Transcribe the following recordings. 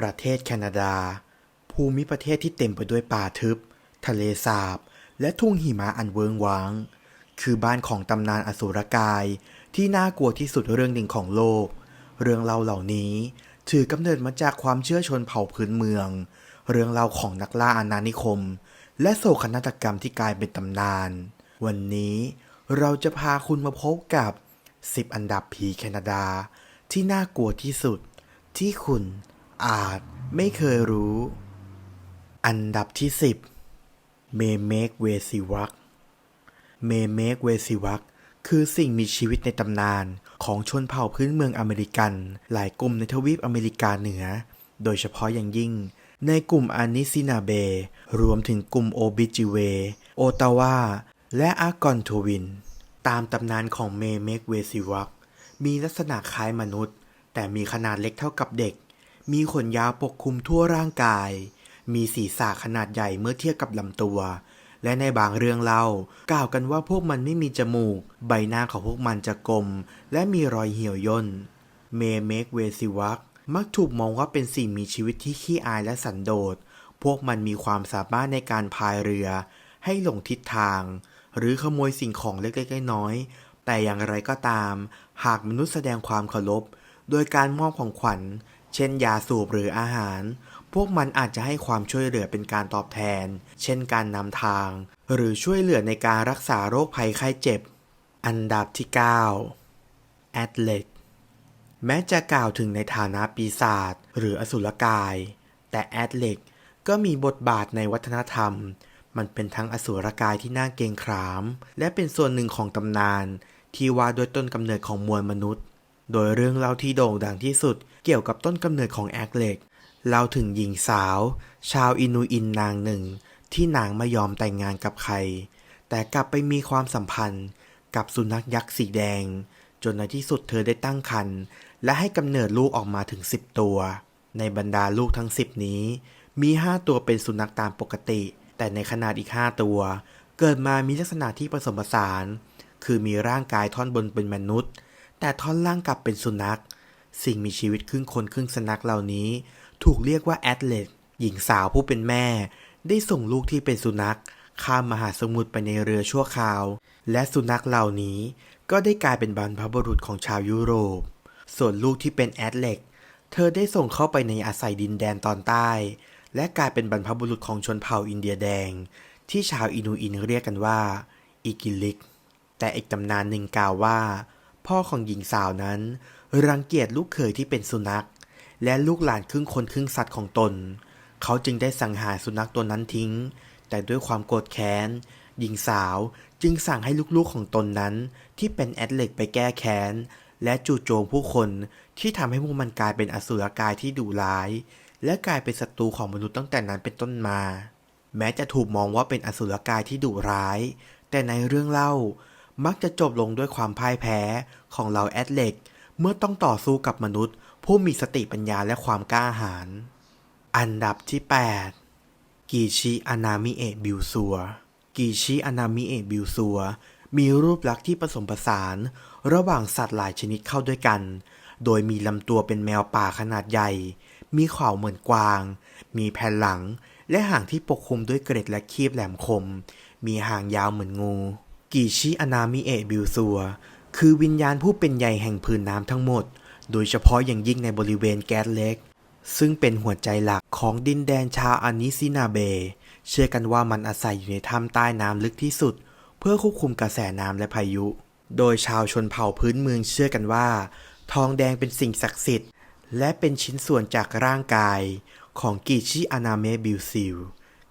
ประเทศแคนาดา ภูมิประเทศที่เต็มไปด้วยป่าทึบ ทะเลสาบ และทุ่งหิมะอันเวิงว้าง คือบ้านของตำนานอสูรกาย ที่น่ากลัวที่สุดเรื่องหนึ่งของโลก เรื่องเล่าเหล่านี้ถือกำเนิดมาจากความเชื่อชนเผ่าพื้นเมือง เรื่องเล่าของนักล่าอาณานิคม และโศกนาฏกรรมที่กลายเป็นตำนาน วันนี้เราจะพาคุณมาพบกับ 10 อันดับผีแคนาดา ที่น่ากลัวที่สุด ที่คุณ อาจไม่เคยรู้ อันดับที่10เมเมกเวซิวักเมเมกเวซิวักคือสิ่งมีชีวิตในตำนานของชนเผ่าพื้นเมืองอเมริกัน หลายกลุ่มในทวีปอเมริกาเหนือ โดยเฉพาะอย่างยิ่ง ในกลุ่มอานิซินาเบ รวมถึงกลุ่มโอบิจิเว โอตาวา และอากอนโทวิน ตามตำนานของเมเมกเวซิวักมีลักษณะคล้ายมนุษย์ แต่มีขนาดเล็กเท่ากับเด็ก มีขนยาวปกคลุมทั่วร่างกาย มีศีรษะขนาดใหญ่เมื่อเทียบกับลำตัว และในบางเรื่องเล่ากล่าวกันว่าพวกมันไม่มีจมูก ใบหน้าของพวกมันจะกลม และมีรอยเหี่ยวย่น เมเมกเวซิวักมักถูกมองว่าเป็นสิ่งมีชีวิตที่ขี้อายและสันโดษ พวกมันมีความสามารถในการพายเรือ ให้หลงทิศทาง หรือขโมยสิ่งของเล็กๆน้อยๆแต่อย่างไรก็ตาม หากมนุษย์แสดงความเคารพ โดยการมอบของขวัญ เช่นยาสูบหรืออาหาร พวกมันอาจจะให้ความช่วยเหลือเป็นการตอบแทน เช่นการนำทาง หรือช่วยเหลือในการรักษาโรคภัยไข้เจ็บ อันดับที่9แอดเลตแม้จะกล่าวถึงในฐานะปีศาจหรืออสุรกาย แต่แอดเล็กก็มีบทบาทในวัฒนธรรม มันเป็นทั้งอสุรกายที่น่าเกรงขาม และเป็นส่วนหนึ่งของตำนาน ที่ว่าโดยต้นกำเนิดของมวลมนุษย์ โดยเรื่องเล่าที่โด่งดังที่สุดเกี่ยวกับต้นกำเนิดของแอดเล็กเล่าถึงหญิงสาว ชาวอินูอินนางหนึ่ง ที่นางไม่ยอมแต่งงานกับใคร แต่กลับไปมีความสัมพันธ์กับสุนัขยักษ์สีแดง จนในที่สุดเธอได้ตั้งครรภ์และให้กำเนิดลูกออกมาถึง 10 ตัว ในบรรดาลูกทั้ง 10 นี้ มี 5 ตัวเป็นสุนัขตามปกติ แต่ในขนาดอีก 5 ตัว เกิดมามีลักษณะที่ผสมผสาน คือมีร่างกายท่อนบนเป็นมนุษย์ แต่ท่อนล่างกลับเป็นสุนัข สิ่งมีชีวิตครึ่งคนครึ่งสุนัขเหล่านี้ ถูกเรียกว่าแอดเลตหญิงสาวผู้เป็นแม่ ได้ส่งลูกที่เป็นสุนัข ข้ามมหาสมุทรไปในเรือชั่วคราว และสุนัขเหล่านี้ก็ได้กลายเป็นบรรพบุรุษของชาวยุโรป ส่วนลูกที่เป็นแอดเล็กเธอได้ส่งเข้าไปในอาศัยดินแดนตอนใต้ และกลายเป็นบรรพบุรุษของชนเผ่าอินเดียแดง ที่ชาวอินูอินเรียกกันว่า อิกิลิก แต่อีกตำนานหนึ่งกล่าวว่า พ่อของหญิงสาวนั้น รังเกียจลูกเขยที่เป็นสุนัข และลูกหลานครึ่งคนครึ่งสัตว์ของตน เขาจึงได้สังหารสุนัขตัวนั้นทิ้ง แต่ด้วยความโกรธแค้น หญิงสาวจึงสั่งให้ลูกๆของตนนั้น ที่เป็นแอดเล็กไปแก้แค้น และจู่โจมผู้คนที่ทำให้พวกมันกลายเป็นอสุรกายที่ดุร้าย และกลายเป็นศัตรูของมนุษย์ตั้งแต่นั้นเป็นต้นมา แม้จะถูกมองว่าเป็นอสุรกายที่ดุร้าย แต่ในเรื่องเล่า มักจะจบลงด้วยความพ่ายแพ้ของเหล่าแอดเล็ก เมื่อต้องต่อสู้กับมนุษย์ ผู้มีสติปัญญาและความกล้าหาญ อันดับที่ 8 กีชิอานามิเอะบิวซัว กีชิอานามิเอะบิวซัว มีรูปลักษณ์ที่ผสมผสาน ระหว่างสัตว์หลายชนิดเข้าด้วยกัน โดยมีลำตัวเป็นแมวป่าขนาดใหญ่ มีข่าวเหมือนกวาง มีแผ่นหลัง และหางที่ปกคลุมด้วยเกร็ดและคีบแหลมคม มีหางยาวเหมือนงู กีชิอนามิเอะบิวซัว คือวิญญาณผู้เป็นใหญ่แห่งผืนน้ำทั้งหมด โดยเฉพาะอย่างยิ่งในบริเวณแก๊สเล็ก ซึ่งเป็นหัวใจหลักของดินแดนชาวอานิซินาเบ เชื่อกันว่ามันอาศัยอยู่ในถ้ำใต้น้ำลึกที่สุด เพื่อควบคุมกระแสน้ำและพายุ โดยชาวชนเผ่าพื้นเมืองเชื่อกันว่า ทองแดงเป็นสิ่งศักดิ์สิทธิ์ และเป็นชิ้นส่วนจากร่างกายของกิชิอนาเมบิลซิล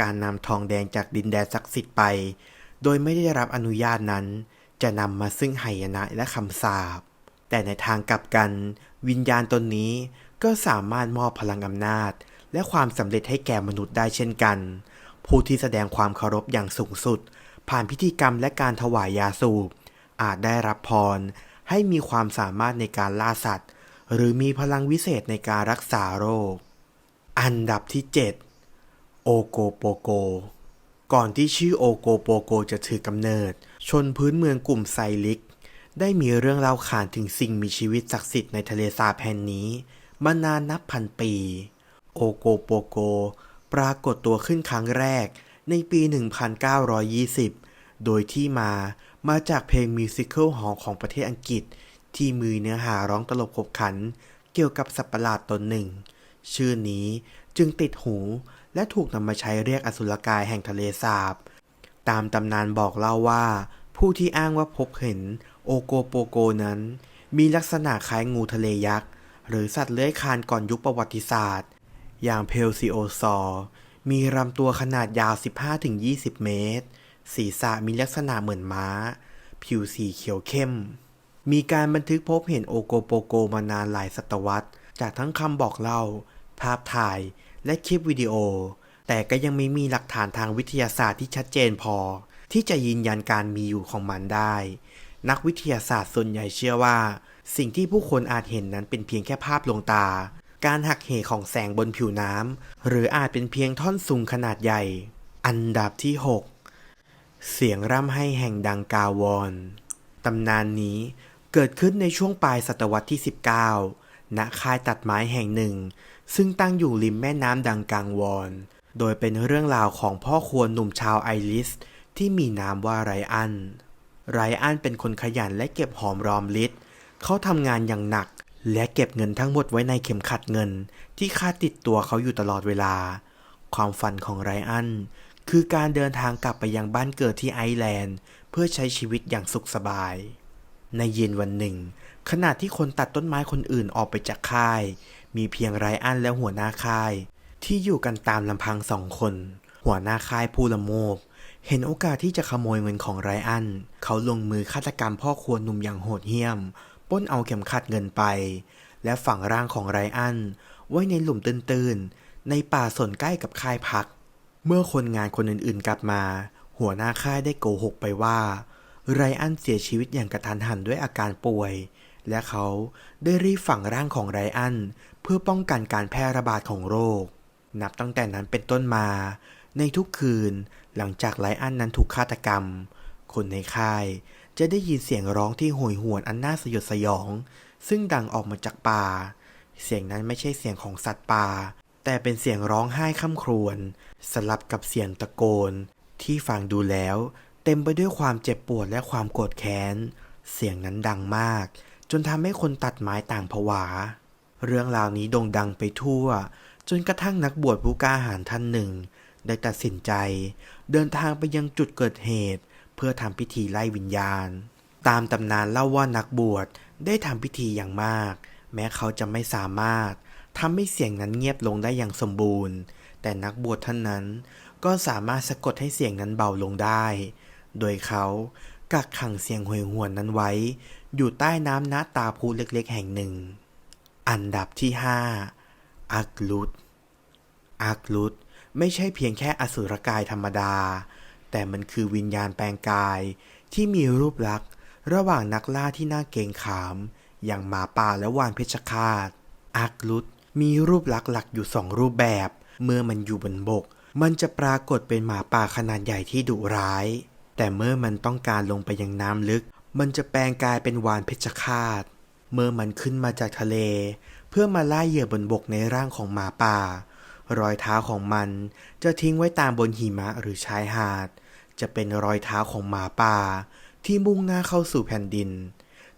การนำทองแดงจากดินแดนศักดิ์สิทธิ์ไป โดยไม่ได้รับอนุญาตนั้น จะนำมาซึ่งไหยนะและคำสาปแต่ในทางกลับกัน วิญญาณตนนี้ก็สามารถมอบพลังอำนาจ และความสำเร็จให้แก่มนุษย์ได้เช่นกัน ผู้ที่แสดงความเคารพอย่างสูงสุด ผ่านพิธีกรรมและการถวายยาสูบ อาจได้รับพร ให้มีความสามารถในการล่าสัตว์ หรือมีพลังวิเศษในการรักษาโรค อันดับที่ 7 โอโกโปโก ก่อนที่ชื่อโอโกโปโกจะถือกำเนิด ชนพื้นเมืองกลุ่มไซลิก ได้มีเรื่องเล่าขานถึงสิ่งมีชีวิตศักดิ์สิทธิ์ในทะเลสาบแห่งนี้ มานานนับพันปี โอโกโปโก ปรากฏตัวขึ้นครั้งแรกในปี 1920 โดยที่มามาจากเพลงมิวสิควลหอของประเทศอังกฤษ ที่มีเนื้อหาร้องตลกขบขัน เกี่ยวกับสัตว์ประหลาดตนหนึ่ง ชื่อนี้ จึงติดหูและถูกนำมาใช้เรียกอสุรกายแห่งทะเลสาบ ตามตำนานบอกเล่าว่า ผู้ที่อ้างว่าพบเห็นโอโกโปโกนั้น มีลักษณะคล้ายงูทะเลยักษ์ หรือสัตว์เลื้อยคลานก่อนยุคประวัติศาสตร์ อย่างเพลซิโอซอร์มีลำตัวขนาดยาว 15-20 เมตร ศีรษะมีลักษณะเหมือนม้า ผิวสีเขียวเข้ม มีการบันทึกพบเห็นโอโกโปโกมานานหลายศตวรรษ จากทั้งคำบอกเล่า ภาพถ่ายและคลิปวิดีโอ แต่ก็ยังไม่มีหลักฐานทางวิทยาศาสตร์ที่ชัดเจนพอ ที่จะยืนยันการมีอยู่ของมันได้ นักวิทยาศาสตร์ส่วนใหญ่เชื่อว่า สิ่งที่ผู้คนอาจเห็นนั้นเป็นเพียงแค่ภาพลวงตา การหักเหของแสงบนผิวน้ำหรืออาจเป็นเพียงท่อนซุงขนาดใหญ่ อันดับที่ 6 เสียงร่ำไห้แห่งดังกาวอนตำนานนี้เกิดขึ้นในช่วงปลายศตวรรษที่ 19 ณค่ายตัดไม้แห่งหนึ่ง ซึ่งตั้งอยู่ริมแม่น้ำดังกางวอน โดยเป็นเรื่องราวของพ่อครัวหนุ่มชาวไอริส ที่มีนามว่าไรอัน ไรอันเป็นคนขยันและเก็บหอมรอมริบเขาทำงานอย่างหนัก และเก็บเงินทั้งหมดไว้ในเข็มขัดเงิน ที่คาดติดตัวเขาอยู่ตลอดเวลา ความฝันของไรอันคือการเดินทางกลับไปยังบ้านเกิดที่ไอร์แลนด์ เพื่อใช้ชีวิตอย่างสุขสบาย ในเย็นวันหนึ่ง ขณะที่คนตัดต้นไม้คนอื่นออกไปจากค่าย มีเพียงไรอันและหัวหน้าค่าย ที่อยู่กันตามลำพังสองคน หัวหน้าค่ายผู้ละโมบ เห็นโอกาสที่จะขโมยเงินของไรอัน เขาลงมือฆาตกรรมพ่อครัวหนุ่มอย่างโหดเหี้ยมป้นเอาเข็มขัดเงินไป และฝังร่างของไรอัน ไว้ในหลุมตื้นๆ ในป่าสนใกล้กับค่ายพัก เมื่อคนงานคนอื่นๆกลับมา หัวหน้าค่ายได้โกหกไปว่า ไรอันเสียชีวิตอย่างกระทันหันด้วยอาการป่วย และเขาได้รีบฝังร่างของไรอันเพื่อป้องกันการแพร่ระบาดของโรค นับตั้งแต่นั้นเป็นต้นมา ในทุกคืนหลังจากไรอันนั้นถูกฆาตกรรม คนในค่ายจะได้ยินเสียงร้องที่โหยหวนอันน่าสยดสยอง ซึ่งดังออกมาจากป่า เสียงนั้นไม่ใช่เสียงของสัตว์ป่า แต่เป็นเสียงร้องไห้ค่ำครวญสลับกับเสียงตะโกน ที่ฟังดูแล้ว เต็มไปด้วยความเจ็บปวดและความโกรธแค้น เสียงนั้นดังมาก จนทำให้คนตัดไม้ต่างผวา เรื่องราวนี้โด่งดังไปทั่ว จนกระทั่งนักบวชผู้กล้าหาญท่านหนึ่ง ได้ตัดสินใจ เดินทางไปยังจุดเกิดเหตุ เพื่อทำพิธีไล่วิญญาณ ตามตำนานเล่าว่านักบวชได้ทำพิธีอย่างมาก แม้เขาจะไม่สามารถทำให้เสียงนั้นเงียบลงได้อย่างสมบูรณ์ แต่นักบวชท่านนั้นก็สามารถสะกดให้เสียงนั้นเบาลงได้ โดยเขา กักขังเสียงหวยหวนนั้นไว้ อยู่ใต้น้ำณตาพูเล็กๆแห่งหนึ่ง อันดับที่5อักลุดอักลุดไม่ใช่เพียงแค่อสุรกายธรรมดา แต่มันคือวิญญาณแปลงกายที่มีรูปลักษณ์ ระหว่างนักล่าที่น่าเกรงขาม อย่างหมาป่าและวานเพชรฆาตอักลุดมีรูปลักษณ์หลักอยู่สองรูปแบบ เมื่อมันอยู่บนบก มันจะปรากฏเป็นหมาป่าขนาดใหญ่ที่ดุร้าย แต่เมื่อมันต้องการลงไปยังน้ำลึก มันจะแปลงกายเป็นวานเพชรฆาต เมื่อมันขึ้นมาจากทะเล เพื่อมาล่าเหยื่อบนบกในร่างของหมาป่า รอยเท้าของมันจะทิ้งไว้ตามบนหิมะหรือชายหาด จะเป็นรอยเท้าของหมาป่า ที่มุ่งหน้าเข้าสู่แผ่นดิน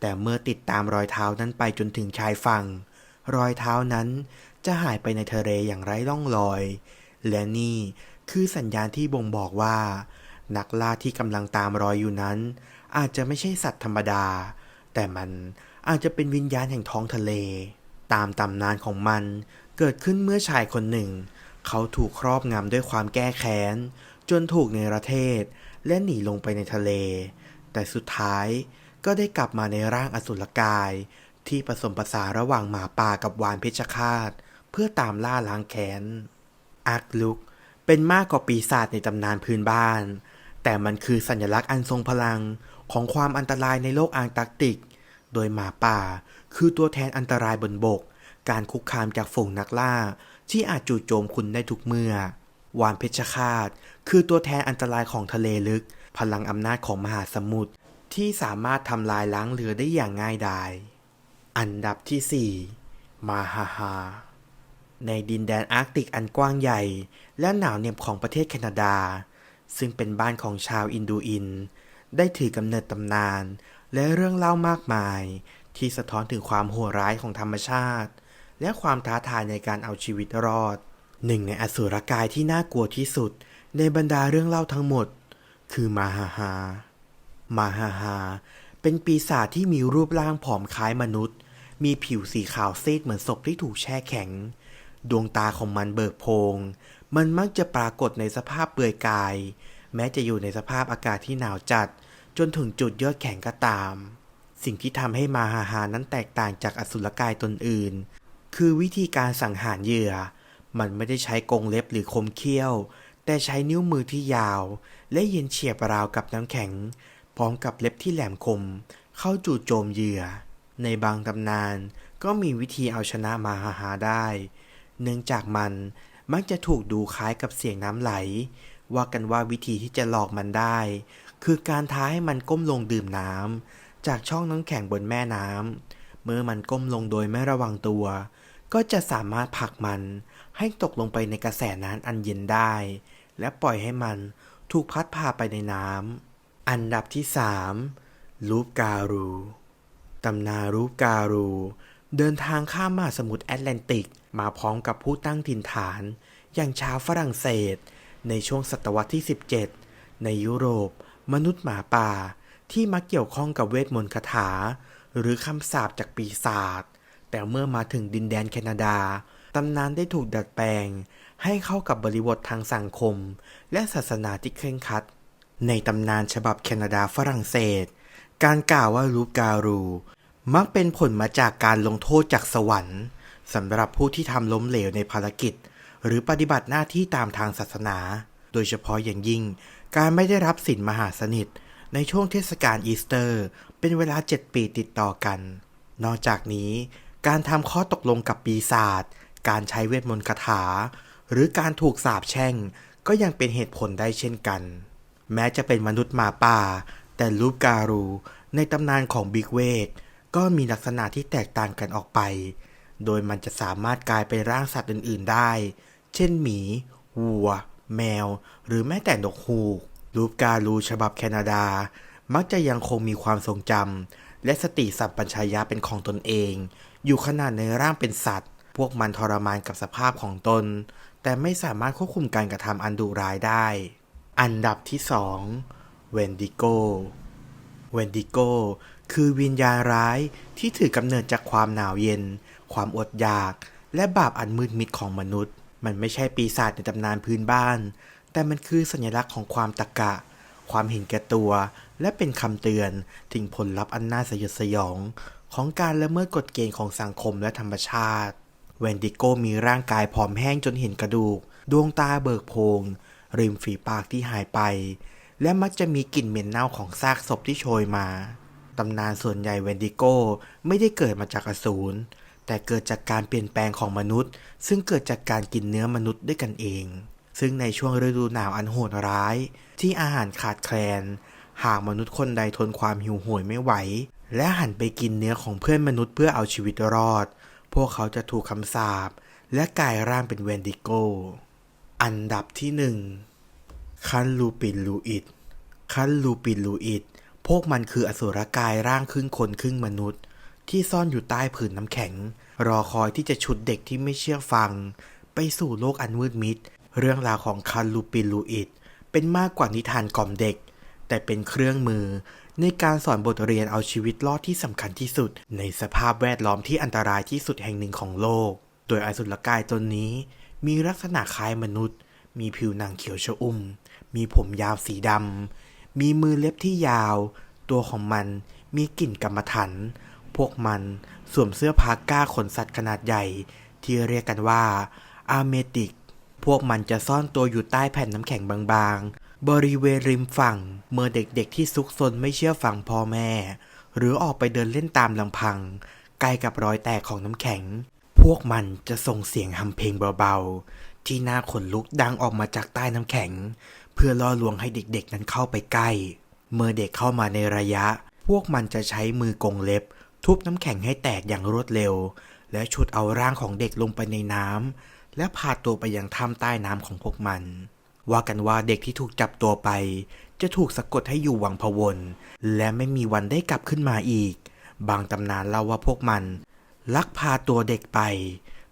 แต่เมื่อติดตามรอยเท้านั้นไปจนถึงชายฝั่ง รอยเท้านั้นจะหายไปในทะเลอย่างไร้ร่องรอย และนี่คือสัญญาณที่บ่งบอกว่า นักล่าที่กำลังตามรอยอยู่นั้น อาจจะไม่ใช่สัตว์ธรรมดา แต่มันอาจจะเป็นวิญญาณแห่งท้องทะเล ตามตำนานของมันเกิดขึ้นเมื่อชายคนหนึ่ง เขาถูกครอบงำด้วยความแก้แค้น จนถูกเนรเทศ และหนีลงไปในทะเล แต่สุดท้ายก็ได้กลับมาในร่างอสุรกาย ที่ผสมผสานระหว่างหมาป่ากับวานเพชรฆาต เพื่อตามล่าล้างแค้นอาร์คลุกเป็นมากกว่าปีศาจในตำนานพื้นบ้าน แต่มันคือสัญลักษณ์อันทรงพลังของความอันตรายในโลกอันตาร์กติก โดยหมาป่า คือตัวแทนอันตรายบนบก การคุกคามจากฝูงนักล่า ที่อาจจู่โจมคุณได้ทุกเมื่อ วานเพชรฆาต คือตัวแทนอันตรายของทะเลลึก พลังอำนาจของมหาสมุทรที่สามารถทำลายล้างเรือได้อย่างง่ายดาย อันดับที่ 4 มาฮาฮา ในดินแดนอาร์กติกอันกว้างใหญ่ และหนาวเหน็บของประเทศแคนาดา ซึ่งเป็นบ้านของชาวอินดูอิน ได้ถือกำเนิดตำนาน และเรื่องเล่ามากมาย ที่สะท้อนถึงความโหดร้ายของธรรมชาติ และความท้าทายในการเอาชีวิตรอด หนึ่งในอสุรกายที่น่ากลัวที่สุด ในบรรดาเรื่องเล่าทั้งหมด คือมาฮาฮามาฮาฮาเป็นปีศาจที่มีรูปร่างผอมคล้ายมนุษย์ มีผิวสีขาวซีดเหมือนศพที่ถูกแช่แข็ง ดวงตาของมันเบิกโพง มันมักจะปรากฏในสภาพเปลือยกาย แม้จะอยู่ในสภาพอากาศที่หนาวจัด จนถึงจุดยอดแข็งก็ตาม สิ่งที่ทำให้มาฮาฮานั้นแตกต่างจากอสุรกายตนอื่น คือวิธีการสังหารเหยื่อ มันไม่ได้ใช้กรงเล็บหรือคมเขี้ยว แต่ใช้นิ้วมือที่ยาว และเย็นเฉียบราวกับน้ำแข็ง พร้อมกับเล็บที่แหลมคม เข้าจู่โจมเหยื่อ ในบางตำนานก็มีวิธีเอาชนะมาฮาฮาได้ เนื่องจากมัน มักจะถูกดูคล้ายกับเสียงน้ำไหล ว่ากันว่าวิธีที่จะหลอกมันได้ คือการท้าให้มันก้มลงดื่มน้ำจากช่องน้ำแข็งบนแม่น้ำเมื่อมันก้มลงโดยไม่ระวังตัว ก็จะสามารถผลักมันให้ตกลงไปในกระแสน้ำอันเย็นได้ และปล่อยให้มันถูกพัดพาไปในน้ำอันดับที่ 3. ลูปการูตำนานรูปการู เดินทางข้ามมหาสมุทรแอตแลนติก มาพร้อมกับผู้ตั้งถิ่นฐาน อย่างชาวฝรั่งเศส ในช่วงศตวรรษที่ 17 ในยุโรป มนุษย์หมาป่า ที่มักเกี่ยวข้องกับเวทมนต์คาถา หรือคำสาปจากปีศาจแต่เมื่อมาถึงดินแดนแคนาดาตำนานได้ถูกดัดแปลง ให้เข้ากับบริบททางสังคม และศาสนาที่เคร่งครัด ในตำนานฉบับแคนาดาฝรั่งเศส การกล่าวว่าลูการู มักเป็นผลมาจากการลงโทษจากสวรรค์ สำหรับผู้ที่ทำล้มเหลวในภารกิจ หรือปฏิบัติหน้าที่ตามทางศาสนา โดยเฉพาะอย่างยิ่ง การไม่ได้รับสินมหาสนิท ในช่วงเทศกาลอีสเตอร์ เป็นเวลา 7 ปีติดต่อกัน นอกจากนี้ การทำข้อตกลงกับปีศาจการใช้เวทมนต์คาถา หรือการถูกสาปแช่ง ก็ยังเป็นเหตุผลได้เช่นกัน แม้จะเป็นมนุษย์หมาป่า แต่รูปการูในตำนานของบิ๊กเวทก็มีลักษณะที่แตกต่างกันออกไป โดยมันจะสามารถกลายเป็นร่างสัตว์อื่น ๆ ได้ เช่นหมี วัว แมว หรือแม้แต่นกฮูก รูปการูฉบับแคนาดา มักจะยังคงมีความทรงจำและสติสัมปชัญญะเป็นของตนเอง อยู่ขนาดในร่างเป็นสัตว์ พวกมันทรมานกับสภาพของตน แต่ไม่สามารถควบคุมการกระทำอันดุร้ายได้ อันดับที่ 2 เวนดิโกเวนดิโก คือวิญญาณร้ายที่ถือกำเนิดจากความหนาวเย็น ความอดอยาก และบาปอันมืดมิดของมนุษย์ มันไม่ใช่ปีศาจในตำนานพื้นบ้าน แต่มันคือสัญลักษณ์ของความตะกะ ความเห็นแก่ตัว และเป็นคำเตือนถึงผลลัพธ์อันน่าสยดสยอง ของการละเมิดกฎเกณฑ์ของสังคมและธรรมชาติ เวนดิโกมีร่างกายผอมแห้งจนเห็นกระดูก ดวงตาเบิกโพงริมฝีปากที่หายไป และมักจะมีกลิ่นเหม็นเน่าของซากศพที่โชยมา ตำนานส่วนใหญ่เวนดิโกไม่ได้เกิดมาจากอสูรแต่เกิดจากการเปลี่ยนแปลงของมนุษย์ ซึ่งเกิดจากการกินเนื้อมนุษย์ด้วยกันเอง ซึ่งในช่วงฤดูหนาวอันโหดร้าย ที่อาหารขาดแคลน หากมนุษย์คนใดทนความหิวโหยไม่ไหว และหันไปกินเนื้อของเพื่อนมนุษย์เพื่อเอาชีวิตรอด พวกเขาจะถูกคำสาปและกลายร่างเป็นเวนดิโก อันดับที่หนึ่งคันลูปินลูอิดคันลูปินลูอิด พวกมันคืออสุรกายร่างครึ่งคนครึ่งมนุษย์ ที่ซ่อนอยู่ใต้ผืนน้ำแข็ง รอคอยที่จะฉุดเด็กที่ไม่เชื่อฟัง ไปสู่โลกอันมืดมิด เรื่องราวของคันลูปินลูอิดเป็นมากกว่านิทานกล่อมเด็ก แต่เป็นเครื่องมือ ในการสอนบทเรียนเอาชีวิตรอดที่สำคัญที่สุด ในสภาพแวดล้อมที่อันตรายที่สุดแห่งหนึ่งของโลก โดยอสุรกายตนนี้ มีลักษณะคล้ายมนุษย์ มีผิวหนังเขียวชอุ่ม มีผมยาวสีดำ มีมือเล็บที่ยาว ตัวของมันมีกลิ่นกรรมฐานพวกมันสวมเสื้อผ้าก้าขนสัตว์ขนาดใหญ่ ที่เรียกกันว่าอาเมติก พวกมันจะซ่อนตัวอยู่ใต้แผ่นน้ำแข็งบางๆ บริเวณริมฝั่ง เมื่อเด็กๆที่ซุกซนไม่เชื่อฟังพ่อแม่ หรือออกไปเดินเล่นตามลำพัง ใกล้กับรอยแตกของน้ำแข็ง พวกมันจะส่งเสียงฮัมเพลงเบาๆ ที่น่าขนลุกดังออกมาจากใต้น้ำแข็ง พื่อล่อลวงให้เด็กๆนั้นเข้าไปใกล้ เมื่อเด็กเข้ามาในระยะ พวกมันจะใช้มือกงเล็บ ทุบน้ำแข็งให้แตกอย่างรวดเร็ว และฉุดเอาร่างของเด็กลงไปในน้ำและพาตัวไปยังถ้ำใต้น้ำของพวกมัน ว่ากันว่าเด็กที่ถูกจับตัวไป จะถูกสะกดให้อยู่วังพวนและไม่มีวันได้กลับขึ้นมาอีก บางตำนานเล่าว่าพวกมัน ลักพาตัวเด็กไป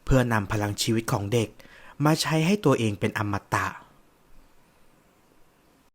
เพื่อนำพลังชีวิตของเด็ก มาใช้ให้ตัวเองเป็นอมตะ